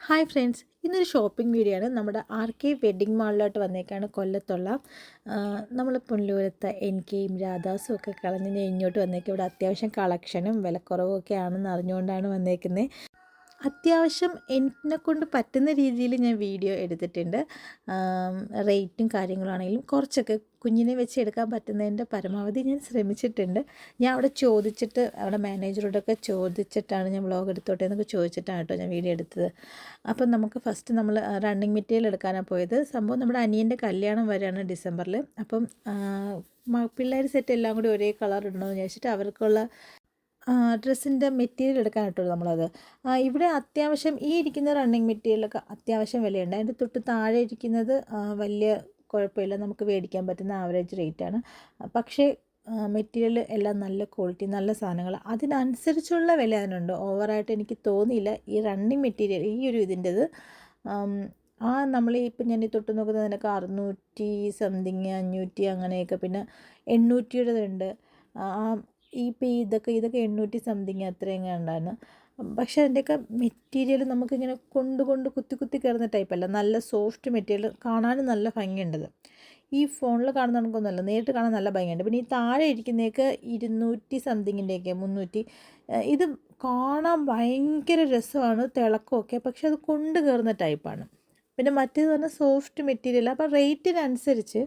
Hi friends ഇന്നൊരു shopping video ആണ്. നമ്മുടെ ആർ കെ വെഡ്ഡിങ് മാളിലോട്ട് വന്നേക്കാണ് കൊല്ലത്തുള്ള. നമ്മൾ പുനലൂരത്തെ എൻ കെയും രാധാസും ഒക്കെ കളഞ്ഞ് ഇങ്ങോട്ട് വന്നേക്കും. ഇവിടെ അത്യാവശ്യം കളക്ഷനും വിലക്കുറവും ഒക്കെ ആണെന്ന് അറിഞ്ഞുകൊണ്ടാണ് വന്നേക്കുന്നത് അത്യാവശ്യം എന്നെ കൊണ്ട് പറ്റുന്ന രീതിയിൽ ഞാൻ വീഡിയോ എടുത്തിട്ടുണ്ട്. റേറ്റും കാര്യങ്ങളാണെങ്കിലും കുറച്ചൊക്കെ കുഞ്ഞിനെ വെച്ച് എടുക്കാൻ പറ്റുന്നതിന്റെ പരമാവധി ഞാൻ ശ്രമിച്ചിട്ടുണ്ട്. ഞാൻ അവിടെ ചോദിച്ചിട്ട് അവിടെ മാനേജറോടൊക്കെ ചോദിച്ചിട്ടാണ് ഞാൻ വ്ളോഗ് എടുത്തോട്ടെ എന്നൊക്കെ ചോദിച്ചിട്ടാണ് കേട്ടോ ഞാൻ വീഡിയോ എടുത്തത്. അപ്പം നമുക്ക് ഫസ്റ്റ് നമ്മൾ റണ്ണിങ് മെറ്റീരിയൽ എടുക്കാനാണ് പോയത്. സംഭവം നമ്മുടെ അനിയന്റെ കല്യാണം വരെയാണ് ഡിസംബറിൽ. അപ്പം പിള്ളേർ സെറ്റ് എല്ലാം കൂടി ഒരേ കളർ ഇടണമെന്ന് ചോദിച്ചിട്ട് അവർക്കുള്ള ഡ്രസ്സിന്റെ മെറ്റീരിയൽ എടുക്കാൻ കിട്ടുള്ളൂ നമ്മളത് ഇവിടെ അത്യാവശ്യം ഈ ഇരിക്കുന്ന റണ്ണിങ് മെറ്റീരിയലൊക്കെ അത്യാവശ്യം വിലയുണ്ട്. അതിന്റെ തൊട്ട് താഴെ ഇരിക്കുന്നത് വലിയ കുഴപ്പമില്ല. നമുക്ക് മേടിക്കാൻ പറ്റുന്ന ആവറേജ് റേറ്റാണ് പക്ഷേ മെറ്റീരിയൽ എല്ലാം നല്ല ക്വാളിറ്റി നല്ല സാധനങ്ങൾ. അതിനനുസരിച്ചുള്ള വില അതിനുണ്ട്. ഓവറായിട്ട് എനിക്ക് തോന്നിയില്ല. ഈ റണ്ണിങ് മെറ്റീരിയൽ ഈ ഒരു ഇതിന്റെത് ആ നമ്മൾ ഇപ്പം ഞാൻ ഈ തൊട്ട് നോക്കുന്നതിനൊക്കെ അറുന്നൂറ്റി സംതിങ് അഞ്ഞൂറ്റി അങ്ങനെയൊക്കെ പിന്നെ എണ്ണൂറ്റിയുടേതുണ്ട്. ആ ഈ പേ ഇതൊക്കെ ഇതൊക്കെ എണ്ണൂറ്റി സംതിങ് അത്രയും കണ്ടാണ്. പക്ഷേ അതിന്റെയൊക്കെ മെറ്റീരിയൽ നമുക്കിങ്ങനെ കൊണ്ട് കൊണ്ട് കുത്തി കുത്തി കയറുന്ന ടൈപ്പല്ല നല്ല സോഫ്റ്റ് മെറ്റീരിയൽ കാണാനും നല്ല ഭംഗിയുണ്ടത്. ഈ ഫോണിൽ കാണുന്ന നമുക്കൊന്നുമല്ല നേരിട്ട് കാണാൻ നല്ല ഭംഗിയുണ്ട്. പിന്നെ ഈ താഴെ ഇരിക്കുന്നതൊക്കെ ഇരുന്നൂറ്റി സംതിങ്ങിന്റെയൊക്കെ മുന്നൂറ്റി ഇത് കാണാൻ ഭയങ്കര രസമാണ് തിളക്കമൊക്കെ. പക്ഷെ അത് കൊണ്ട് കയറുന്ന ടൈപ്പാണ് പിന്നെ മറ്റേത് പറഞ്ഞാൽ സോഫ്റ്റ് മെറ്റീരിയൽ അപ്പോൾ റേറ്റിനനുസരിച്ച്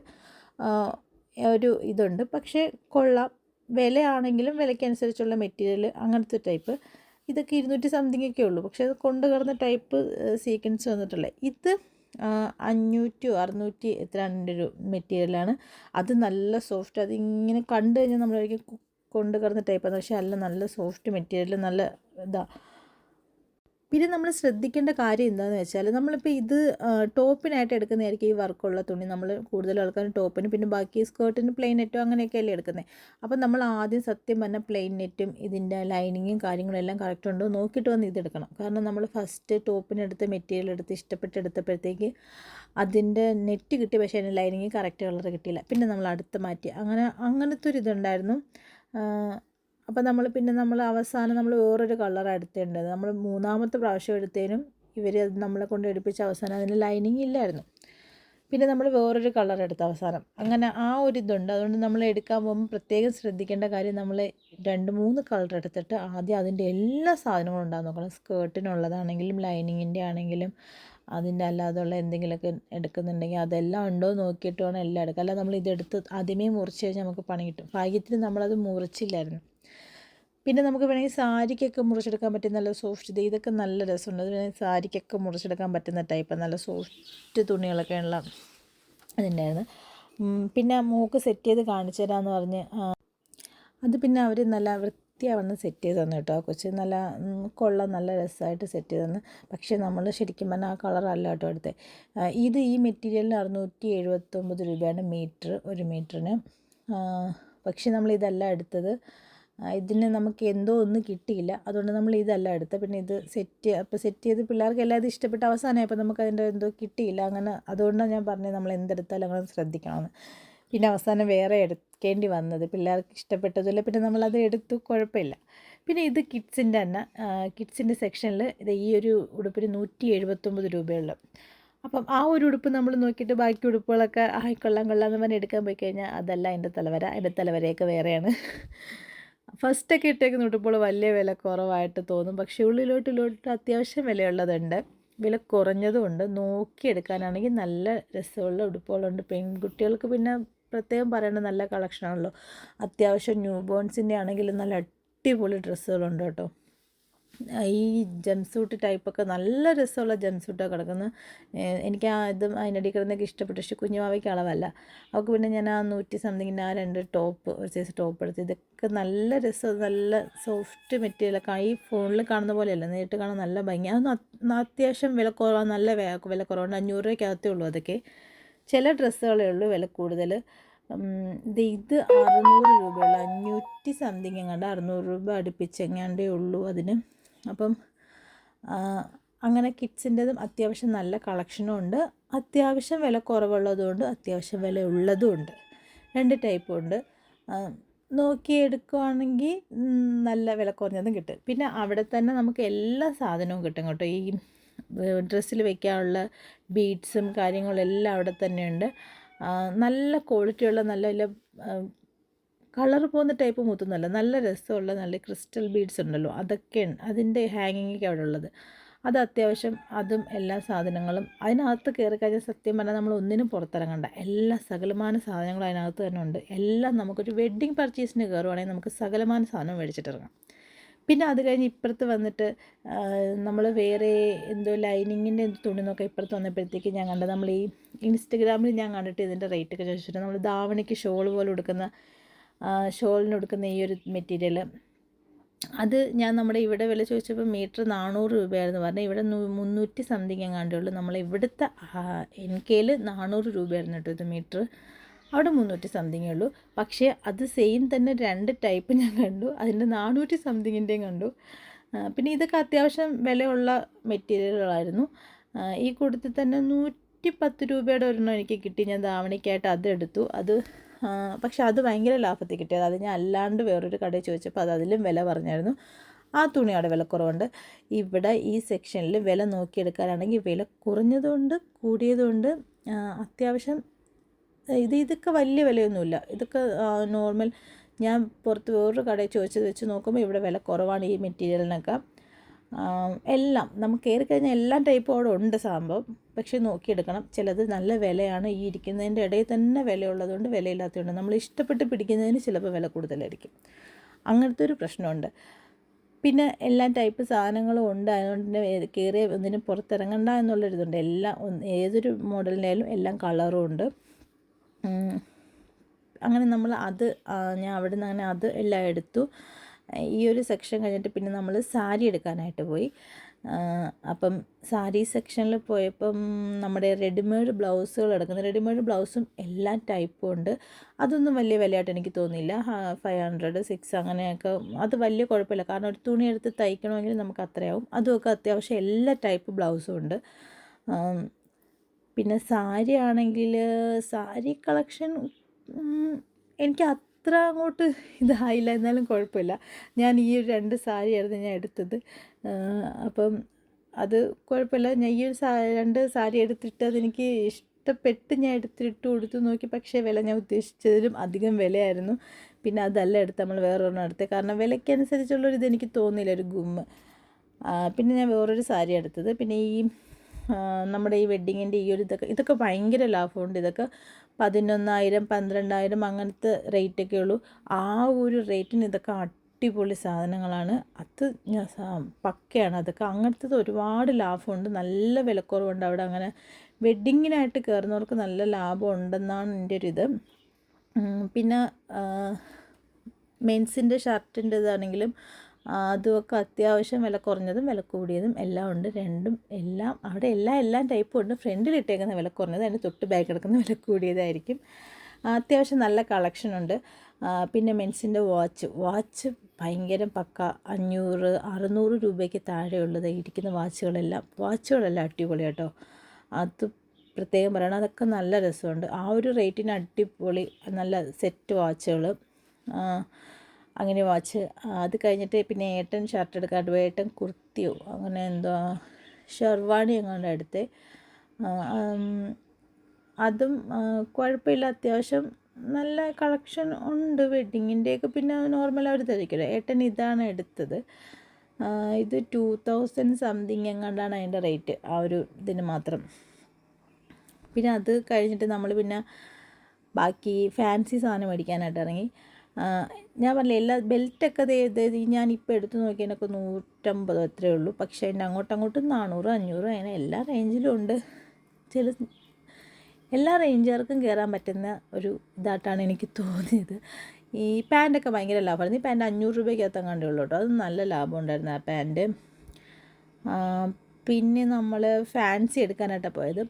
ഒരു ഇതുണ്ട്. പക്ഷേ കൊള്ളാം. വിലയാണെങ്കിലും വിലയ്ക്കനുസരിച്ചുള്ള മെറ്റീരിയൽ അങ്ങനത്തെ ടൈപ്പ് ഇതൊക്കെ ഇരുന്നൂറ്റി സംതിങ് ഒക്കെ ഉള്ളൂ. പക്ഷേ അത് കൊണ്ടു കിടന്ന ടൈപ്പ് സീക്വൻസ് വന്നിട്ടുള്ളത് ഇത് അഞ്ഞൂറ്റി അറുന്നൂറ്റി എത്രണ്ട് ഒരു മെറ്റീരിയലാണ് അത് നല്ല സോഫ്റ്റ് അതിങ്ങനെ കണ്ടു കഴിഞ്ഞാൽ നമ്മളൊരിക്കലും കൊണ്ട് കിടന്ന ടൈപ്പാണ് പക്ഷേ അല്ല നല്ല സോഫ്റ്റ് മെറ്റീരിയൽ നല്ല ഇതാണ് പിന്നെ നമ്മൾ ശ്രദ്ധിക്കേണ്ട കാര്യം എന്താണെന്ന് വെച്ചാൽ നമ്മളിപ്പോൾ ഇത് ടോപ്പിനായിട്ട് എടുക്കുന്നതായിരിക്കും ഈ വർക്കുള്ള തുണി. നമ്മൾ കൂടുതൽ ആൾക്കാരും ടോപ്പിന് പിന്നെ ബാക്കി സ്കേർട്ടിന് പ്ലെയിൻ നെറ്റും അങ്ങനെയൊക്കെ അല്ലേ എടുക്കുന്നത് അപ്പോൾ നമ്മൾ ആദ്യം സത്യം പറഞ്ഞാൽ പ്ലെയിൻ നെറ്റും ഇതിന്റെ ലൈനിങ്ങും കാര്യങ്ങളും എല്ലാം കറക്റ്റ് ഉണ്ടോ നോക്കിയിട്ട് വന്ന് ഇതെടുക്കണം. കാരണം നമ്മൾ ഫസ്റ്റ് ടോപ്പിനെടുത്ത് മെറ്റീരിയൽ എടുത്ത് ഇഷ്ടപ്പെട്ടെടുത്തപ്പോഴത്തേക്ക് അതിന്റെ നെറ്റ് കിട്ടി പക്ഷേ അതിന്റെ ലൈനിങ് കറക്റ്റ് കളർ കിട്ടിയില്ല. പിന്നെ നമ്മൾ അടുത്ത് മാറ്റി. അങ്ങനെ അങ്ങനത്തെ ഒരു ഇതുണ്ടായിരുന്നു. അപ്പോൾ നമ്മൾ പിന്നെ നമ്മൾ അവസാനം നമ്മൾ വേറൊരു കളർ എടുത്തേണ്ടത്. നമ്മൾ മൂന്നാമത്തെ പ്രാവശ്യം എടുത്തേനും ഇവർ അത് നമ്മളെ കൊണ്ട് എടുപ്പിച്ച അവസാനം അതിന് ലൈനിങ് ഇല്ലായിരുന്നു. പിന്നെ നമ്മൾ വേറൊരു കളർ എടുത്ത അവസാനം. അങ്ങനെ ആ ഒരു ഇതുണ്ട്. അതുകൊണ്ട് നമ്മൾ എടുക്കാൻ പോകുമ്പോൾ പ്രത്യേകം ശ്രദ്ധിക്കേണ്ട കാര്യം നമ്മൾ രണ്ട് മൂന്ന് കളർ എടുത്തിട്ട് ആദ്യം അതിന്റെ എല്ലാ സാധനങ്ങളും ഉണ്ടാകും നോക്കണം. സ്കേർട്ടിനുള്ളതാണെങ്കിലും ലൈനിങ്ങിന്റെ ആണെങ്കിലും അതിന്റെ അല്ലാതുള്ള എന്തെങ്കിലുമൊക്കെ എടുക്കുന്നുണ്ടെങ്കിൽ അതെല്ലാം ഉണ്ടോ നോക്കിയിട്ട് വേണം എല്ലാം എടുക്കുക അല്ല നമ്മൾ ഇതെടുത്ത് ആദ്യമേ മുറിച്ച് കഴിഞ്ഞാൽ നമുക്ക് പണി കിട്ടും. ഭാഗ്യത്തിന് നമ്മളത് മുറിച്ചില്ലായിരുന്നു. പിന്നെ നമുക്ക് വേണമെങ്കിൽ സാരിക്കൊക്കെ മുറിച്ചെടുക്കാൻ പറ്റിയ നല്ല സോഫ്റ്റ് ഇത് ഇതൊക്കെ നല്ല രസമുണ്ട്. അത് വേണമെങ്കിൽ സാരിക്കൊക്കെ മുറിച്ചെടുക്കാൻ പറ്റുന്ന ടൈപ്പ് നല്ല സോഫ്റ്റ് തുണികളൊക്കെ ഉള്ള അതുണ്ടായിരുന്നു പിന്നെ മൂക്ക് സെറ്റ് ചെയ്ത് കാണിച്ചു തരാമെന്ന് പറഞ്ഞ് അത് പിന്നെ അവർ നല്ല വൃത്തിയാവണം സെറ്റ് ചെയ്ത് തന്നു കേട്ടോ. ആ കൊച്ച് നല്ല കൊള്ള നല്ല രസമായിട്ട് സെറ്റ് ചെയ്ത് തന്നു. പക്ഷേ നമ്മൾ ശരിക്കും പറഞ്ഞാൽ ആ കളറല്ല കേട്ടോ അടുത്ത് ഇത് ഈ മെറ്റീരിയലിന് അറുന്നൂറ്റി എഴുപത്തൊമ്പത് രൂപയാണ് മീറ്റർ ഒരു മീറ്ററിന് പക്ഷേ നമ്മൾ ഇതല്ല എടുത്തത്. ഇതിന് നമുക്ക് എന്തോ ഒന്നും കിട്ടിയില്ല. അതുകൊണ്ട് നമ്മൾ ഇതല്ല എടുത്തത്. പിന്നെ ഇത് സെറ്റ് അപ്പോൾ സെറ്റ് ചെയ്ത് പിള്ളേർക്ക് എല്ലാം ഇത് ഇഷ്ടപ്പെട്ട അവസാനമായപ്പോൾ നമുക്ക് അതിന്റെ എന്തോ കിട്ടിയില്ല. അങ്ങനെ അതുകൊണ്ടാണ് ഞാൻ പറഞ്ഞത് നമ്മൾ എന്തെടുത്താലും അങ്ങനെ ശ്രദ്ധിക്കണമെന്ന്. പിന്നെ അവസാനം വേറെ എടുക്കേണ്ടി വന്നത് പിള്ളേർക്ക് ഇഷ്ടപ്പെട്ടതുമില്ല പിന്നെ നമ്മളത് എടുത്തു കുഴപ്പമില്ല. പിന്നെ ഇത് കിഡ്സിന്റെ തന്നെ കിഡ്സിന്റെ സെക്ഷനിൽ ഇത് ഈ ഒരു ഉടുപ്പിന് നൂറ്റി എഴുപത്തൊമ്പത് രൂപയുള്ളൂ. അപ്പം ആ ഒരു ഉടുപ്പ് നമ്മൾ നോക്കിയിട്ട് ബാക്കി ഉടുപ്പുകളൊക്കെ ആയിക്കൊള്ളാം കൊള്ളാം എന്ന് പറഞ്ഞ് എടുക്കാൻ പോയി കഴിഞ്ഞാൽ അതല്ല എന്റെ തലവര. എന്റെ തലവരയൊക്കെ വേറെയാണ്. ഫസ്റ്റൊക്കെ ഇട്ടേക്കുന്ന ഉടുപ്പുകൾ വലിയ വില കുറവായിട്ട് തോന്നും. പക്ഷേ ഉള്ളിലോട്ട് അത്യാവശ്യം വിലയുള്ളതുണ്ട്. വില കുറഞ്ഞതുമുണ്ട്. നോക്കിയെടുക്കാനാണെങ്കിൽ നല്ല രസമുള്ള ഉടുപ്പുകളുണ്ട്. പെൺകുട്ടികൾക്ക് പിന്നെ പ്രത്യേകം പറയേണ്ട നല്ല കളക്ഷനാണല്ലോ. അത്യാവശ്യം ന്യൂ ബോൺസിന്റെ ആണെങ്കിലും നല്ല അടിപൊളി ഡ്രസ്സുകളുണ്ട് കേട്ടോ. ഈ ജംസൂട്ട് ടൈപ്പൊക്കെ നല്ല രസമുള്ള ജംസൂട്ടൊക്കെ കിടക്കുന്നത്. എനിക്ക് ആ ഇതും അതിനടി കിടന്നൊക്കെ ഇഷ്ടപ്പെട്ടു. പക്ഷേ കുഞ്ഞുമാവയ്ക്ക് അളവല്ല. അവൾക്ക് പിന്നെ ഞാൻ ആ നൂറ്റി സംതിങ്ങിന്റെ ആ രണ്ട് ടോപ്പ് ഒരു സൈസ് ടോപ്പ് എടുത്ത് ഇതൊക്കെ നല്ല രസം നല്ല സോഫ്റ്റ് മെറ്റീരിയലൊക്കെ ഈ ഫോണിൽ കാണുന്ന പോലെയല്ല നേരിട്ട് കാണാൻ നല്ല ഭംഗി. അതൊന്നും അത്യാവശ്യം വില കുറവാണ് നല്ല വില കുറവുണ്ട്. അഞ്ഞൂറ് രൂപയ്ക്കകത്തേ ഉള്ളൂ അതൊക്കെ. ചില ഡ്രസ്സുകളേ ഉള്ളൂ വില കൂടുതൽ. ഇത് അറുന്നൂറ് രൂപയുള്ള. അഞ്ഞൂറ്റി സംതിങ് എങ്ങാണ്ട് അറുന്നൂറ് രൂപ അടുപ്പിച്ചെങ്ങാണ്ടേ ഉള്ളൂ അതിന്. അപ്പം അങ്ങനെ കിഡ്സിന്റെതും അത്യാവശ്യം നല്ല കളക്ഷനും ഉണ്ട് അത്യാവശ്യം വില കുറവുള്ളതുകൊണ്ട് അത്യാവശ്യം വില ഉള്ളതും ഉണ്ട് രണ്ട് ടൈപ്പും ഉണ്ട് നോക്കി എടുക്കുവാണെങ്കിൽ നല്ല വില കുറഞ്ഞതും കിട്ടും. പിന്നെ അവിടെ തന്നെ നമുക്ക് എല്ലാ സാധനവും കിട്ടും കേട്ടോ. ഈ ഡ്രസ്സിൽ വെക്കാനുള്ള ബീഡ്സും കാര്യങ്ങളും എല്ലാം അവിടെ തന്നെയുണ്ട്. നല്ല ക്വാളിറ്റിയുള്ള നല്ല നല്ല കളർ പോകുന്ന ടൈപ്പ് മുത്തൊന്നുമല്ല നല്ല രസമുള്ള നല്ല ക്രിസ്റ്റൽ ബീഡ്സ് ഉണ്ടല്ലോ. അതൊക്കെയാണ് അതിന്റെ ഹാങ്ങിങ്ങൊക്കെ അവിടെ ഉള്ളത്. അത് അത്യാവശ്യം അതും എല്ലാ സാധനങ്ങളും അതിനകത്ത് കയറി കഴിഞ്ഞാൽ സത്യം പറഞ്ഞാൽ നമ്മൾ ഒന്നിനും പുറത്തിറങ്ങണ്ട. എല്ലാ സകലമാന സാധനങ്ങളും അതിനകത്ത് തന്നെ ഉണ്ട്. എല്ലാം നമുക്കൊരു വെഡ്ഡിങ് പർച്ചേസിന് കയറുവാണെങ്കിൽ നമുക്ക് സകലമാന സാധനം മേടിച്ചിട്ടിറങ്ങാം. പിന്നെ അത് കഴിഞ്ഞ് ഇപ്പുറത്ത് വന്നിട്ട് നമ്മൾ വേറെ എന്തോ ലൈനിങ്ങിന്റെ എന്തോ തുണി നോക്കാം ഇപ്പുറത്ത് വന്നപ്പോഴത്തേക്ക് ഞാൻ കണ്ടത് നമ്മൾ ഈ ഇൻസ്റ്റഗ്രാമിൽ ഞാൻ കണ്ടിട്ട് ഇതിന്റെ റേറ്റ് ഒക്കെ ചോദിച്ചിട്ട് നമ്മൾ ധാവണിക്ക് ഷോൾ പോലെ കൊടുക്കുന്ന ഷോളിന് കൊടുക്കുന്ന ഈ ഒരു മെറ്റീരിയൽ അത് ഞാൻ നമ്മുടെ ഇവിടെ വില ചോദിച്ചപ്പോൾ മീറ്റർ നാനൂറ് രൂപയായിരുന്നു പറഞ്ഞത്. ഇവിടെ മുന്നൂറ്റി സംതിങ് എങ്ങാണ്ടേ ഉള്ളൂ. നമ്മൾ ഇവിടുത്തെ എൻ കെയിൽ നാനൂറ് രൂപയായിരുന്നു കേട്ടോ ഇത് മീറ്റർ. അവിടെ മുന്നൂറ്റി സംതിങ്ങേ ഉള്ളൂ. പക്ഷേ അത് സെയിം തന്നെ രണ്ട് ടൈപ്പ് ഞാൻ കണ്ടു. അതിന്റെ നാനൂറ്റി സംതിങ്ങിന്റെയും കണ്ടു. പിന്നെ ഇതൊക്കെ അത്യാവശ്യം വിലയുള്ള മെറ്റീരിയലുകളായിരുന്നു. ഈ കൂട്ടത്തിൽ തന്നെ നൂറ്റി പത്ത് രൂപയുടെ ഒരെണ്ണം എനിക്ക് കിട്ടി. ഞാൻ ധാവണിക്കായിട്ട് അത് എടുത്തു. അത് പക്ഷെ അത് ഭയങ്കര ലാഭത്തിൽ കിട്ടിയത്. അത് ഞാൻ അല്ലാണ്ട് വേറൊരു കടയിൽ ചോദിച്ചപ്പോൾ അത് അതിലും വില പറഞ്ഞായിരുന്നു. ആ തുണിയുടെ വിലക്കുറവുണ്ട് ഇവിടെ ഈ സെക്ഷനിൽ വില നോക്കിയെടുക്കാനാണെങ്കിൽ വില കുറഞ്ഞതുകൊണ്ട് കൂടിയതുകൊണ്ട് അത്യാവശ്യം ഇത് ഇതൊക്കെ വലിയ വിലയൊന്നുമില്ല. ഇതൊക്കെ നോർമൽ ഞാൻ പുറത്ത് വേറൊരു കടയിൽ ചോദിച്ചത് വെച്ച് നോക്കുമ്പോൾ ഇവിടെ വില കുറവാണ് ഈ മെറ്റീരിയലിനൊക്കെ. എല്ലാം നമുക്ക് കയറി കഴിഞ്ഞാൽ എല്ലാ ടൈപ്പും അവിടെ ഉണ്ട് സംഭവം പക്ഷേ നോക്കിയെടുക്കണം ചിലത് നല്ല വിലയാണ്. ഈ ഇരിക്കുന്നതിന്റെ ഇടയിൽ തന്നെ വിലയുള്ളതുകൊണ്ട് വിലയില്ലാത്തതുകൊണ്ട് നമ്മൾ ഇഷ്ടപ്പെട്ട് പിടിക്കുന്നതിന് ചിലപ്പോൾ വില കൂടുതലായിരിക്കും. അങ്ങനത്തെ ഒരു പ്രശ്നമുണ്ട്. പിന്നെ എല്ലാ ടൈപ്പ് സാധനങ്ങളും ഉണ്ട്. അതുകൊണ്ട് കയറിയ ഒന്നിനും പുറത്തിറങ്ങണ്ട എന്നുള്ളൊരിതുണ്ട്. എല്ലാം ഏതൊരു മോഡലിനായാലും എല്ലാം കളറും ഉണ്ട്. അങ്ങനെ നമ്മൾ അത് ഞാൻ അവിടെ നിന്ന് അങ്ങനെ അത് എല്ലാം എടുത്തു. ഈ ഒരു സെക്ഷൻ കഴിഞ്ഞിട്ട് പിന്നെ നമ്മൾ സാരി എടുക്കാനായിട്ട് പോയി. അപ്പം സാരി സെക്ഷനിൽ പോയപ്പം നമ്മുടെ റെഡിമെയ്ഡ് ബ്ലൗസുകൾ എടുക്കുന്ന റെഡിമെയ്ഡ് ബ്ലൗസും എല്ലാ ടൈപ്പും ഉണ്ട്. അതൊന്നും വലിയ വിലയായിട്ട് എനിക്ക് തോന്നിയില്ല. ഫൈവ് ഹൺഡ്രഡ് സിക്സ് അങ്ങനെയൊക്കെ. അത് വലിയ കുഴപ്പമില്ല. കാരണം ഒരു തുണി എടുത്ത് തയ്ക്കണമെങ്കിൽ നമുക്ക് അത്രയാവും. അതുമൊക്കെ അത്യാവശ്യം എല്ലാ ടൈപ്പ് ബ്ലൗസും ഉണ്ട്. പിന്നെ സാരി ആണെങ്കിൽ സാരി കളക്ഷൻ എനിക്ക് അത്ര അങ്ങോട്ട് ഇതായില്ല എന്നാലും കുഴപ്പമില്ല. ഞാൻ ഈ ഒരു രണ്ട് സാരിയായിരുന്നു ഞാൻ എടുത്തത്. അപ്പം അത് കുഴപ്പമില്ല. ഞാൻ ഈ ഒരു സാ രണ്ട് സാരി എടുത്തിട്ട് അതെനിക്ക് ഇഷ്ടപ്പെട്ട് ഞാൻ എടുത്തിട്ട് കൊടുത്തു നോക്കി. പക്ഷേ വില ഞാൻ ഉദ്ദേശിച്ചതിലും അധികം വിലയായിരുന്നു. പിന്നെ അതല്ല എടുത്ത് നമ്മൾ വേറൊരെണ്ണം എടുത്തത്. കാരണം വിലയ്ക്കനുസരിച്ചുള്ളൊരു ഇത് എനിക്ക് തോന്നിയില്ല ഒരു ഗുമ്മ് പിന്നെ ഞാൻ വേറൊരു സാരി എടുത്തത്. പിന്നെ ഈ നമ്മുടെ ഈ വെഡ്ഡിങ്ങിന്റെ ഈ ഒരു ഇതൊക്കെ ഇതൊക്കെ ഭയങ്കര ലാഭമുണ്ട്. ഇതൊക്കെ പതിനൊന്നായിരം പന്ത്രണ്ടായിരം അങ്ങനത്തെ റേറ്റൊക്കെ ഉള്ളൂ. ആ ഒരു റേറ്റിന് ഇതൊക്കെ അടിപൊളി സാധനങ്ങളാണ്. അത് പക്കയാണ്. അതൊക്കെ അങ്ങനത്തത് ഒരുപാട് ലാഭമുണ്ട്. നല്ല വിലക്കുറവുണ്ട് അവിടെ അങ്ങനെ. വെഡ്ഡിങ്ങിനായിട്ട് കയറുന്നവർക്ക് നല്ല ലാഭം ഉണ്ടെന്നാണ് എന്റെ ഒരു ഇത് പിന്നെ മെൻസിന്റെ ഷർട്ടിന്റെ ഇതാണെങ്കിലും ആ, അതുമൊക്കെ അത്യാവശ്യം വില കുറഞ്ഞതും വില കൂടിയതും എല്ലാം ഉണ്ട്. രണ്ടും എല്ലാം അവിടെ എല്ലാം എല്ലാം ടൈപ്പും ഉണ്ട്. ഫ്രണ്ടിൽ ഇട്ടേക്കുന്ന വില കുറഞ്ഞത് അതിന്റെ തൊട്ട് ബാക്ക് എടുക്കുന്ന വില കൂടിയതായിരിക്കും. അത്യാവശ്യം നല്ല കളക്ഷൻ ഉണ്ട്. പിന്നെ മെൻസിന്റെ വാച്ച് വാച്ച് ഭയങ്കര പക്ക. അഞ്ഞൂറ് അറുന്നൂറ് രൂപയ്ക്ക് താഴെയുള്ളത് ഇരിക്കുന്ന വാച്ചുകളെല്ലാം വാച്ചുകളെല്ലാം അടിപൊളി കേട്ടോ. അത് പ്രത്യേകം പറയണം. അതൊക്കെ നല്ല രസമുണ്ട്. ആ ഒരു റേറ്റിന് അടിപൊളി നല്ല സെറ്റ് വാച്ചുകൾ അങ്ങനെ വാച്ച്. അത് കഴിഞ്ഞിട്ട് പിന്നെ ഏട്ടൻ ഷർട്ട് എടുക്കാണ്ട് ഏട്ടൻ കുർത്തിയോ അങ്ങനെ എന്തോ ഷെർവാണി എങ്ങാണ്ട് എടുത്തേ. അതും കുഴപ്പമില്ല. അത്യാവശ്യം നല്ല കളക്ഷൻ ഉണ്ട് വെഡ്ഡിങ്ങിന്റെയൊക്കെ പിന്നെ നോർമൽ അവർ ധരിക്കുമല്ലോ ഏട്ടൻ ഇതാണ് എടുത്തത്. ഇത് ടു തൗസൻഡ് സംതിങ് എങ്ങാണ്ടാണ് അതിന്റെ റേറ്റ് ആ ഒരു ഇതിന് മാത്രം. പിന്നെ അത് കഴിഞ്ഞിട്ട് നമ്മൾ പിന്നെ ബാക്കി ഫാൻസി സാധനം മേടിക്കാനായിട്ട് ഇറങ്ങി. ഞാൻ പറഞ്ഞില്ല എല്ലാ ബെൽറ്റൊക്കെ ഞാൻ ഇപ്പോൾ എടുത്ത് നോക്കിയതിനൊക്കെ നൂറ്റമ്പത് അത്രയേ ഉള്ളൂ. പക്ഷേ അതിന്റെ അങ്ങോട്ടും അങ്ങോട്ടും നാനൂറ് അഞ്ഞൂറ് അങ്ങനെ എല്ലാ റേഞ്ചിലും ഉണ്ട്. ചില എല്ലാ റേഞ്ചുകാർക്കും കയറാൻ പറ്റുന്ന ഒരു ഇതായിട്ടാണ് എനിക്ക് തോന്നിയത്. ഈ പാന്റൊക്കെ ഭയങ്കര ലാഭമായിരുന്നു. ഈ പാന്റ് അഞ്ഞൂറ് രൂപയ്ക്കകത്ത് അങ്ങാണ്ടേ ഉള്ളൂ കേട്ടോ. അത് നല്ല ലാഭം ഉണ്ടായിരുന്നു ആ പാന്റ് പിന്നെ നമ്മൾ ഫാൻസി എടുക്കാനായിട്ടാണ് പോയത്.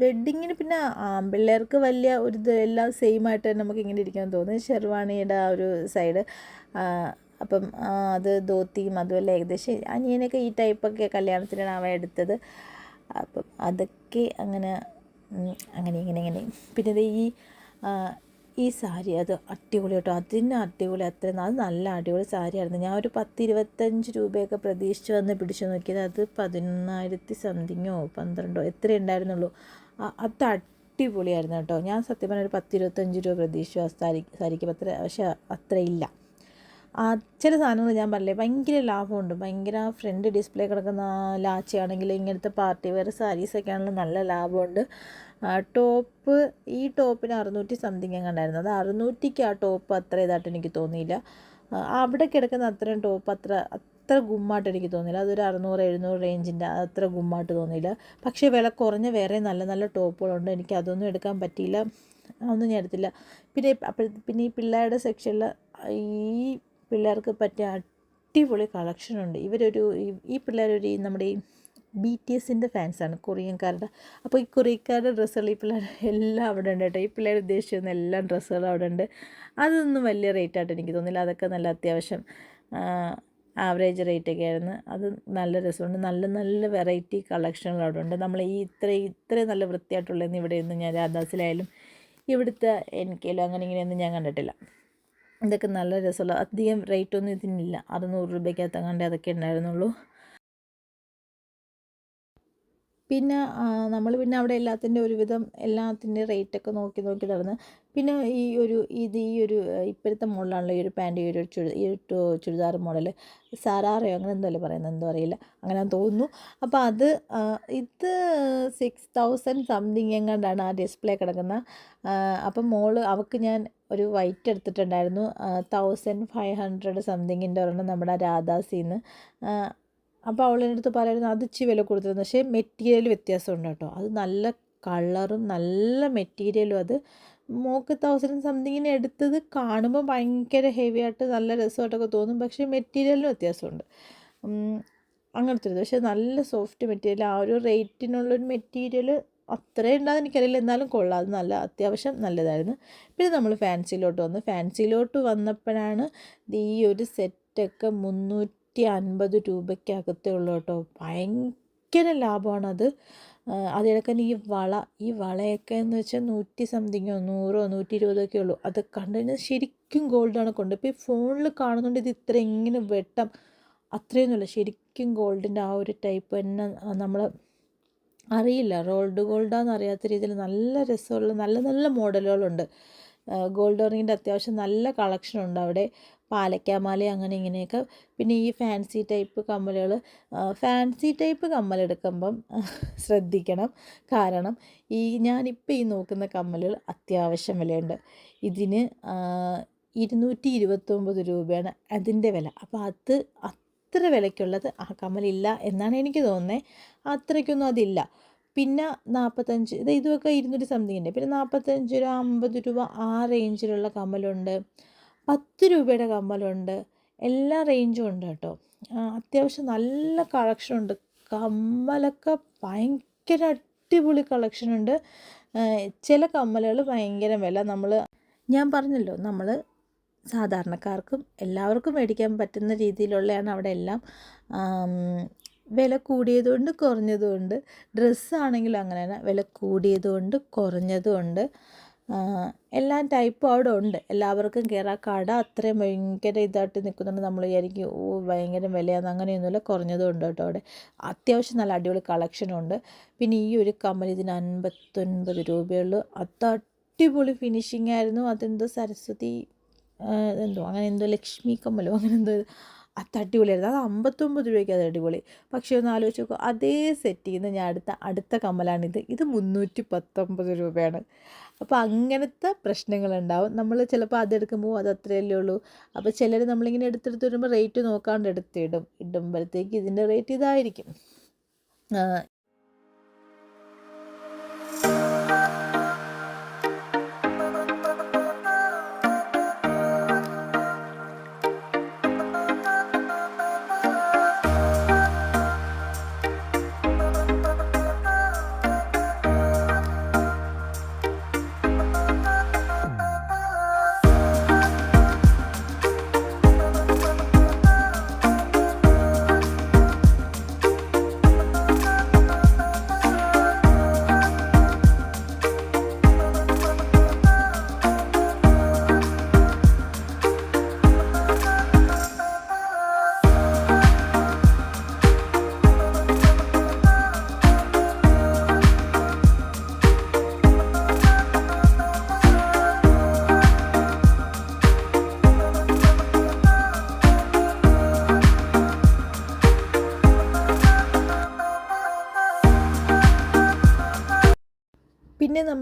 വെഡ്ഡിങ്ങിന് പിന്നെ ആൺപിള്ളേർക്ക് വലിയ ഒരു ഇത് എല്ലാം സെയിം ആയിട്ട് തന്നെ നമുക്ക് ഇങ്ങനെ ഇരിക്കാൻ തോന്നും. ഷെർവാണിയുടെ ആ ഒരു സൈഡ് അപ്പം അത് ധോത്തിയും അതുമല്ല ഏകദേശം അനിയനൊക്കെ ഈ ടൈപ്പൊക്കെ കല്യാണത്തിനാണ് അവ എടുത്തത്. അപ്പം അതൊക്കെ അങ്ങനെ അങ്ങനെ ഇങ്ങനെ ഇങ്ങനെ. പിന്നെ ഈ ഈ സാരി അത് അടിപൊളി കേട്ടോ. അതിന് അടിപൊളി അത്രയും അത് നല്ല അടിപൊളി സാരിയായിരുന്നു. ഞാൻ ഒരു പത്ത് ഇരുപത്തഞ്ച് രൂപയൊക്കെ പ്രതീക്ഷിച്ച് വന്ന് പിടിച്ചു നോക്കിയത് അത് പതിനൊന്നായിരത്തി സംതിങ്ങോ പന്ത്രണ്ടോ എത്ര ഉണ്ടായിരുന്നുള്ളൂ. അത് അടിപൊളിയായിരുന്നു കേട്ടോ. ഞാൻ സത്യം പറഞ്ഞ ഒരു പത്ത് ഇരുപത്തഞ്ച് രൂപ പ്രതീക്ഷിച്ചു ആ സാരി സാരിക്ക്. അത്ര പക്ഷേ അത്ര ഇല്ല. ആ ചില സാധനങ്ങൾ ഞാൻ പറഞ്ഞില്ലേ ഭയങ്കര ലാഭമുണ്ട്. ഭയങ്കര ഫ്രണ്ട് ഡിസ്പ്ലേ കിടക്കുന്ന ലാച്ചയാണെങ്കിൽ ഇങ്ങനത്തെ പാർട്ടി വെയർ സാരീസൊക്കെ ആണെങ്കിലും നല്ല ലാഭമുണ്ട്. ആ, ടോപ്പ് ഈ ടോപ്പിന് അറുന്നൂറ്റി സംതിങ് കണ്ടായിരുന്നു അത് അറുന്നൂറ്റിക്ക് ആ ടോപ്പ് അത്ര ഇതായിട്ട് എനിക്ക് തോന്നിയില്ല. ആ, അവിടെ കിടക്കുന്ന അത്രയും ടോപ്പ് അത്ര അത്ര ഗുമ്മായിട്ട് എനിക്ക് തോന്നിയില്ല. അതൊരു അറുന്നൂറ് എഴുന്നൂറ് റേഞ്ചിന്റെ അത്ര ഗുമ്മായിട്ട് തോന്നിയില്ല. പക്ഷേ വില കുറഞ്ഞ വേറെ നല്ല നല്ല ടോപ്പുകളുണ്ട്. എനിക്ക് അതൊന്നും എടുക്കാൻ പറ്റിയില്ല. അതൊന്നും ഞാൻ എടുത്തില്ല. പിന്നെ അപ്പോഴത്തെ പിന്നെ ഈ പിള്ളേരുടെ സെക്ഷനിൽ ഈ പിള്ളേർക്ക് പറ്റിയ അടിപൊളി കളക്ഷനുണ്ട് ഇവരൊരു ഈ- പിള്ളേരൊരു നമ്മുടെ ഈ ബി ടി എസിന്റെ ഫാൻസാണ് കൊറിയൻകാരുടെ. അപ്പോൾ ഈ കൊറിയക്കാരുടെ ഡ്രസ്സുകൾ ഈ പിള്ളേർ എല്ലാം അവിടെ ഉണ്ട് കേട്ടോ. ഈ പിള്ളേർ ഉദ്ദേശിച്ചിരുന്ന എല്ലാ ഡ്രസ്സുകളും അവിടെ ഉണ്ട്. അതൊന്നും വലിയ റേറ്റായിട്ട് എനിക്ക് തോന്നില്ല. അതൊക്കെ നല്ല അത്യാവശ്യം ആവറേജ് റേറ്റൊക്കെ ആയിരുന്നു. അത് നല്ല രസമുണ്ട്. നല്ല നല്ല വെറൈറ്റി കളക്ഷനുകൾ അവിടെ ഉണ്ട്. നമ്മൾ ഈ ഇത്ര ഇത്രയും നല്ല വൃത്തിയായിട്ടുള്ളതെന്ന് ഇവിടെ ഒന്നും ഞാൻ രാധാസിലായാലും ഇവിടുത്തെ എനിക്കല്ലോ അങ്ങനെ ഇങ്ങനെയൊന്നും ഞാൻ കണ്ടിട്ടില്ല. ഇതൊക്കെ നല്ല രസമുള്ള അധികം റേറ്റ് ഒന്നും ഇതിനില്ല. അറുന്നൂറ് രൂപയ്ക്കകത്ത് അങ്ങാണ്ട് അതൊക്കെ ഉണ്ടായിരുന്നുള്ളൂ. പിന്നെ നമ്മൾ പിന്നെ അവിടെ എല്ലാത്തിന്റെ ഒരുവിധം എല്ലാത്തിന്റെ റേറ്റൊക്കെ നോക്കി നോക്കി നടന്ന് പിന്നെ ഈ ഒരു ഇത് ഈ ഒരു ഇപ്പോഴത്തെ മോഡലാണല്ലോ ഈ ഒരു പാന്റ് ഈ ഒരു ചുരി ഈ ഒരു ചുരിദാർ മോഡൽ സാരാറയോ അങ്ങനെ എന്തോ അല്ലേ പറയുന്നത്? എന്തോ അറിയില്ല. അങ്ങനെ തോന്നുന്നു. അപ്പോൾ അത് ഇത് സിക്സ് തൗസൻഡ് സംതിങ് എങ്ങാണ്ടാണ് ആ ഡിസ്പ്ലേ കിടക്കുന്ന. അപ്പം മോൾ അവൾക്ക് ഞാൻ ഒരു വൈറ്റ് എടുത്തിട്ടുണ്ടായിരുന്നു. തൗസൻഡ് ഫൈവ് ഹൺഡ്രഡ് സംതിങ്ങിന്റെ ഒരെണ്ണം നമ്മുടെ രാധാസിന്ന്. അപ്പോൾ അവളെടുത്ത് പറയുന്നത് അത് ഇച്ചിരി വില കൊടുത്തിരുന്നു. പക്ഷേ മെറ്റീരിയൽ വ്യത്യാസമുണ്ട് കേട്ടോ. അത് നല്ല കളറും നല്ല മെറ്റീരിയലും അത്. മോക്ക് തൗസൻഡ് സംതിങ്ങിന് എടുത്തത് കാണുമ്പോൾ ഭയങ്കര ഹെവി ആയിട്ട് നല്ല രസമായിട്ടൊക്കെ തോന്നും. പക്ഷേ മെറ്റീരിയലിന് വ്യത്യാസമുണ്ട്. അങ്ങനത്തെ ഒരു പക്ഷേ നല്ല സോഫ്റ്റ് മെറ്റീരിയൽ ആ ഒരു റേറ്റിനുള്ളൊരു മെറ്റീരിയൽ അത്രയും ഉണ്ടാകുന്ന എനിക്കറിയില്ല. എന്നാലും കൊള്ളാം. അത് നല്ല അത്യാവശ്യം നല്ലതായിരുന്നു. പിന്നെ നമ്മൾ ഫാൻസിയിലോട്ട് വന്നു. ഫാൻസിയിലോട്ട് വന്നപ്പോഴാണ് ഈ ഒരു സെറ്റൊക്കെ മുന്നൂറ്റി അൻപത് രൂപയ്ക്കകത്തേ ഉള്ളൂ കേട്ടോ. ഭയങ്കര ലാഭമാണത്. അതിനൊക്കെ ഈ വള ഈ വളയൊക്കെ എന്ന് വെച്ചാൽ നൂറ്റി സംതിങ്ങോ നൂറോ നൂറ്റി ഇരുപതൊക്കെ ഉള്ളൂ. അത് കണ്ടു ശരിക്കും ഗോൾഡാണ് കൊണ്ട് ഇപ്പോൾ ഈ ഫോണിൽ കാണുന്നുണ്ട് ഇത് ഇത്ര ഇങ്ങനെ വെട്ടം. അത്രയൊന്നുമില്ല ശരിക്കും ഗോൾഡിന്റെ ആ ഒരു ടൈപ്പ് തന്നെ നമ്മൾ അറിയില്ല. റോൾഡ് ഗോൾഡാന്ന് അറിയാത്ത രീതിയിൽ നല്ല രസമുള്ള നല്ല നല്ല മോഡലുകളുണ്ട് ഗോൾഡ് റിങ്ങിന്റെ അത്യാവശ്യം നല്ല കളക്ഷൻ ഉണ്ട് അവിടെ. പാലക്കാമാല അങ്ങനെ ഇങ്ങനെയൊക്കെ. പിന്നെ ഈ ഫാൻസി ടൈപ്പ് കമ്മലുകൾ ഫാൻസി ടൈപ്പ് കമ്മലെടുക്കുമ്പം ശ്രദ്ധിക്കണം. കാരണം ഈ ഞാനിപ്പോൾ ഈ നോക്കുന്ന കമ്മലുകൾ അത്യാവശ്യം വിലയുണ്ട്. ഇതിന് ഇരുന്നൂറ്റി ഇരുപത്തൊമ്പത് രൂപയാണ് അതിന്റെ വില. അപ്പോൾ അത് അത്ര വിലയ്ക്കുള്ളത് ആ കമ്മലില്ല എന്നാണ് എനിക്ക് തോന്നുന്നത് അത്രയ്ക്കൊന്നും അതില്ല. പിന്നെ നാൽപ്പത്തഞ്ച് ഇത് ഇതുമൊക്കെ ഇരുന്നൂറ്റി സംതിങ് ഉണ്ട് പിന്നെ നാൽപ്പത്തഞ്ച് രൂപ അമ്പത് രൂപ ആ റേഞ്ചിലുള്ള കമ്മലുണ്ട്. പത്ത് രൂപയുടെ കമ്മലുണ്ട്. എല്ലാ റേഞ്ചും ഉണ്ട് കേട്ടോ. അത്യാവശ്യം നല്ല കളക്ഷൻ ഉണ്ട്. കമ്മലൊക്കെ ഭയങ്കര അടിപൊളി കളക്ഷൻ ഉണ്ട്. ചില കമ്മലുകൾ ഭയങ്കര വില. നമ്മൾ ഞാൻ പറഞ്ഞല്ലോ നമ്മൾ സാധാരണക്കാർക്കും എല്ലാവർക്കും മേടിക്കാൻ പറ്റുന്ന രീതിയിലുള്ളതാണ് അവിടെ എല്ലാം. വില കൂടിയതുകൊണ്ട് കുറഞ്ഞതുകൊണ്ട് ഡ്രസ്സാണെങ്കിലും അങ്ങനെ തന്നെ വില കൂടിയതുകൊണ്ട് കുറഞ്ഞതുകൊണ്ട്. എല്ലാ ടൈപ്പും അവിടെ ഉണ്ട്. എല്ലാവർക്കും കയറാം കട അത്രയും ഭയങ്കര ഇതായിട്ട് നിൽക്കുന്നുണ്ട് നമ്മൾ വിചാരിക്കും ഓ ഭയങ്കര വിലയാണ് അങ്ങനെയൊന്നുമില്ല കുറഞ്ഞതും ഉണ്ട് കേട്ടോ അവിടെ. അത്യാവശ്യം നല്ല അടിപൊളി കളക്ഷനും ഉണ്ട്. പിന്നെ ഈ ഒരു കമ്മൽ ഇതിന് അൻപത്തൊൻപത് രൂപയുള്ളൂ അത് അടിപൊളി ഫിനിഷിംഗ് ആയിരുന്നു. അതെന്തോ സരസ്വതി എന്തോ അങ്ങനെ എന്തോ ലക്ഷ്മി കമ്മലോ അങ്ങനെ എന്തോ അത് അടിപൊളിയായിരുന്നു. അത് അമ്പത്തൊമ്പത് രൂപയ്ക്ക് അത് അടിപൊളി. പക്ഷേ ഒന്ന് ആലോചിച്ച് നോക്കുക അതേ സെറ്റ് ചെയ്യുന്ന ഞാൻ അടുത്ത അടുത്ത കമ്മലാണിത്. ഇത് മുന്നൂറ്റി പത്തൊമ്പത് രൂപയാണ്. അപ്പോൾ അങ്ങനത്തെ പ്രശ്നങ്ങളുണ്ടാവും. നമ്മൾ ചിലപ്പോൾ അതെടുക്കുമ്പോൾ അത് അത്രയല്ലേ ഉള്ളൂ. അപ്പോൾ ചിലർ നമ്മളിങ്ങനെ എടുത്തെടുത്ത് വരുമ്പോൾ റേറ്റ് നോക്കാണ്ട് എടുത്തിടും. ഇടുമ്പോഴത്തേക്ക് ഇതിന്റെ റേറ്റ് ഇതായിരിക്കും.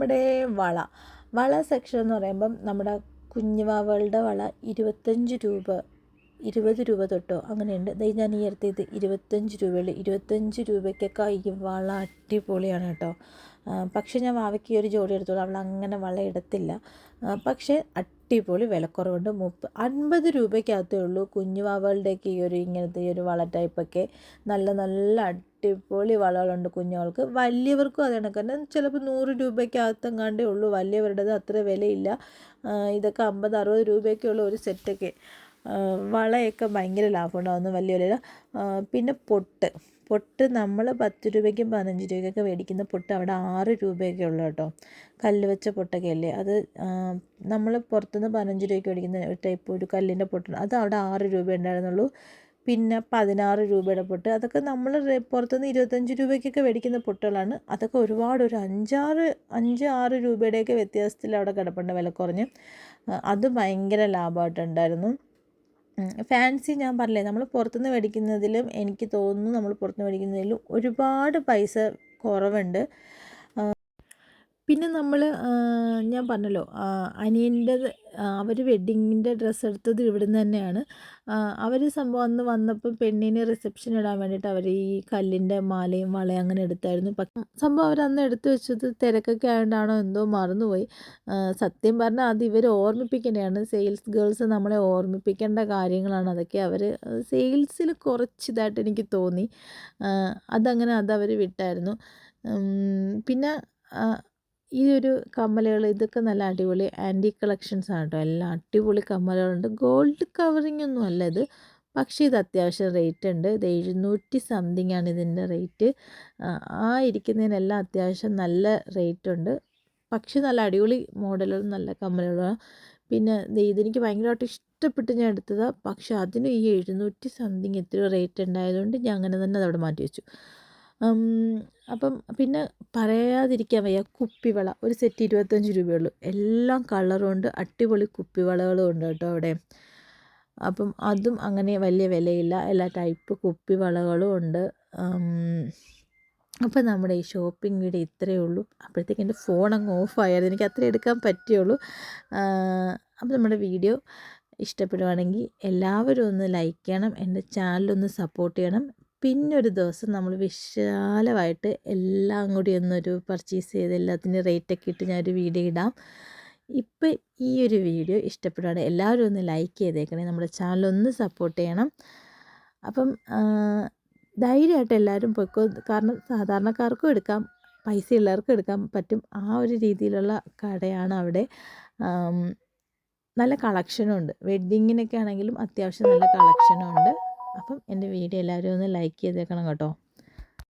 നമ്മുടെ വള. വള സെക്ഷൻ എന്ന് പറയുമ്പം നമ്മുടെ കുഞ്ഞുവാവകളുടെ വള ഇരുപത്തഞ്ച് രൂപ ഇരുപത് രൂപ തൊട്ടോ അങ്ങനെയുണ്ട്. ദൈ ഞാൻ ഈ അടുത്ത് ഇത് ഇരുപത്തഞ്ച് രൂപയുള്ളൂ. ഇരുപത്തഞ്ച് രൂപയ്ക്കൊക്കെ ഈ വള അടിപൊളിയാണ് കേട്ടോ. പക്ഷേ ഞാൻ വാവയ്ക്ക് ഒരു ജോഡി എടുത്തോളൂ. അവൾ അങ്ങനെ വള എടുത്തില്ല. പക്ഷേ അടിപൊളി വിലക്കുറവുണ്ട്. മുപ്പ അൻപത് രൂപയ്ക്കകത്തേ ഉള്ളൂ കുഞ്ഞു വാവകളുടെയൊക്കെ ഈ ഒരു ഇങ്ങനത്തെ ഈ ഒരു വള ടൈപ്പൊക്കെ നല്ല നല്ല അടിപൊളി വളകളുണ്ട് കുഞ്ഞുങ്ങൾക്ക്. വലിയവർക്കും അത് കണക്ക് തന്നെ. ചിലപ്പോൾ നൂറ് രൂപയ്ക്കകത്തെങ്ങാണ്ടേ ഉള്ളൂ. വലിയവരുടേത് അത്ര വിലയില്ല. ഇതൊക്കെ അമ്പത് അറുപത് രൂപയൊക്കെ ഉള്ള ഒരു സെറ്റൊക്കെ. വളയൊക്കെ ഭയങ്കര ലാഭമുണ്ടാകുന്നു വലിയ വില പിന്നെ പൊട്ട്. പൊട്ട് നമ്മൾ പത്ത് രൂപയ്ക്കും പതിനഞ്ച് രൂപയ്ക്കൊക്കെ മേടിക്കുന്ന പൊട്ട് അവിടെ ആറ് രൂപയൊക്കെ ഉള്ളു കേട്ടോ. കല്ല് വെച്ച പൊട്ടൊക്കെ അല്ലേ അത് നമ്മൾ പുറത്തുനിന്ന് പതിനഞ്ച് രൂപയ്ക്ക് മേടിക്കുന്ന ടൈപ്പ് ഒരു കല്ലിന്റെ പൊട്ടുണ്ട് അത് അവിടെ ആറ് രൂപ ഉണ്ടായിരുന്നുള്ളൂ. പിന്നെ പതിനാറ് രൂപയുടെ പൊട്ട്. അതൊക്കെ നമ്മൾ പുറത്തുനിന്ന് ഇരുപത്തഞ്ച് രൂപയ്ക്കൊക്കെ മേടിക്കുന്ന പൊട്ടുകളാണ്. അതൊക്കെ ഒരുപാട് ഒരു അഞ്ചാറ് അഞ്ച് ആറ് രൂപയുടെയൊക്കെ വ്യത്യാസത്തിൽ അവിടെ കിടപ്പുണ്ട് വില കുറഞ്ഞ്. അത് ഭയങ്കര ലാഭമായിട്ടുണ്ടായിരുന്നു ഫാൻസി ഞാൻ പറഞ്ഞില്ലേ നമ്മൾ പുറത്തുനിന്ന് മേടിക്കുന്നതിലും എനിക്ക് തോന്നുന്നു നമ്മൾ പുറത്തുനിന്ന് മേടിക്കുന്നതിലും ഒരുപാട് പൈസ കുറവുണ്ട്. പിന്നെ നമ്മൾ ഞാൻ പറഞ്ഞല്ലോ അനിയന്റെ അവർ വെഡ്ഡിങ്ങിന്റെ ഡ്രസ്സ് എടുത്തത് ഇവിടുന്ന് തന്നെയാണ്. അവർ സംഭവം അന്ന് വന്നപ്പോൾ പെണ്ണിന് റിസപ്ഷൻ ഇടാൻ വേണ്ടിയിട്ട് അവർ ഈ കല്ലിന്റെ മാലയും വളയും അങ്ങനെ എടുത്തായിരുന്നു. സംഭവം അവർ അന്ന് എടുത്തു വെച്ചത് തിരക്കൊക്കെ ആയതുകൊണ്ടാണോ എന്തോ മറന്നുപോയി. സത്യം പറഞ്ഞാൽ അത് ഇവർ ഓർമ്മിപ്പിക്കേണ്ടതാണ് സെയിൽസ് ഗേൾസ് നമ്മളെ ഓർമ്മിപ്പിക്കേണ്ട കാര്യങ്ങളാണ്. അതൊക്കെ അവർ സെയിൽസിൽ കുറച്ച് ഇതായിട്ട് എനിക്ക് തോന്നി. അതങ്ങനെ അതവർ വിട്ടായിരുന്നു. പിന്നെ ഈ ഒരു കമ്മലുകൾ ഇതൊക്കെ നല്ല അടിപൊളി ആന്റി കളക്ഷൻസ് ആണ് കേട്ടോ എല്ലാം അടിപൊളി കമ്മലുകളുണ്ട്. ഗോൾഡ് കവറിങ് ഒന്നും അല്ല ഇത്. പക്ഷേ ഇത് അത്യാവശ്യം റേറ്റ് ഉണ്ട്. ഇത് എഴുന്നൂറ്റി സംതിങ് ആണ് ഇതിന്റെ റേറ്റ് ആ ഇരിക്കുന്നതിനെല്ലാം അത്യാവശ്യം നല്ല റേറ്റ് ഉണ്ട്. പക്ഷേ നല്ല അടിപൊളി മോഡലുകളും നല്ല കമ്മലുകളാണ്. പിന്നെ ഇതെനിക്ക് ഭയങ്കരമായിട്ട് ഇഷ്ടപ്പെട്ട് ഞാൻ എടുത്തതാണ് പക്ഷേ അതിന് ഈ എഴുന്നൂറ്റി സംതിങ് എത്രയോ റേറ്റ് ഉണ്ടായതുകൊണ്ട് ഞാൻ അങ്ങനെ തന്നെ അതവിടെ മാറ്റി വെച്ചു. അപ്പം പിന്നെ പറയാതിരിക്കാൻ വയ്യ. കുപ്പിവള ഒരു സെറ്റ് ഇരുപത്തഞ്ച് രൂപയുള്ളൂ. എല്ലാം കളറും ഉണ്ട്. അടിപൊളി കുപ്പിവളകളും ഉണ്ട് കേട്ടോ അവിടെ. അപ്പം അതും അങ്ങനെ വലിയ വിലയില്ല. എല്ലാ ടൈപ്പ് കുപ്പിവളകളും ഉണ്ട്. അപ്പം നമ്മുടെ ഈ ഷോപ്പിംഗ് വീഡിയോ ഇത്രയേ ഉള്ളൂ. അപ്പോഴത്തേക്ക് എന്റെ ഫോൺ അങ്ങ് ഓഫായിരുന്നു എനിക്ക് അത്രേ എടുക്കാൻ പറ്റുള്ളൂ അപ്പം നമ്മുടെ വീഡിയോ ഇഷ്ടപ്പെടുവാണെങ്കിൽ എല്ലാവരും ഒന്ന് ലൈക്ക് ചെയ്യണം. എന്റെ ചാനലൊന്ന് സപ്പോർട്ട് ചെയ്യണം. പിന്നെ ഒരു ദിവസം നമ്മൾ വിശാലമായിട്ട് എല്ലാം കൂടി ഒന്നൊരു പർച്ചേസ് ചെയ്ത് എല്ലാത്തിന്റെ റേറ്റൊക്കെ ഇട്ട് ഞാനൊരു വീഡിയോ ഇടാം. ഇപ്പം ഈ ഒരു വീഡിയോ ഇഷ്ടപ്പെടുകയാണ് എല്ലാവരും ഒന്ന് ലൈക്ക് ചെയ്തേക്കണേ നമ്മുടെ ചാനൽ ഒന്ന് സപ്പോർട്ട് ചെയ്യണം. അപ്പം ധൈര്യമായിട്ട് എല്ലാവരും പൊയ്ക്കോ. കാരണം സാധാരണക്കാർക്കും എടുക്കാം പൈസ ഉള്ളവർക്കും എടുക്കാൻ പറ്റും. ആ ഒരു രീതിയിലുള്ള കടയാണ് അവിടെ. നല്ല കളക്ഷനും ഉണ്ട് വെഡ്ഡിങ്ങിനൊക്കെ ആണെങ്കിലും അത്യാവശ്യം നല്ല കളക്ഷനും ഉണ്ട് അപ്പം എന്റെ വീഡിയോ എല്ലാവരും ഒന്ന് ലൈക്ക് ചെയ്തേക്കണം കേട്ടോ.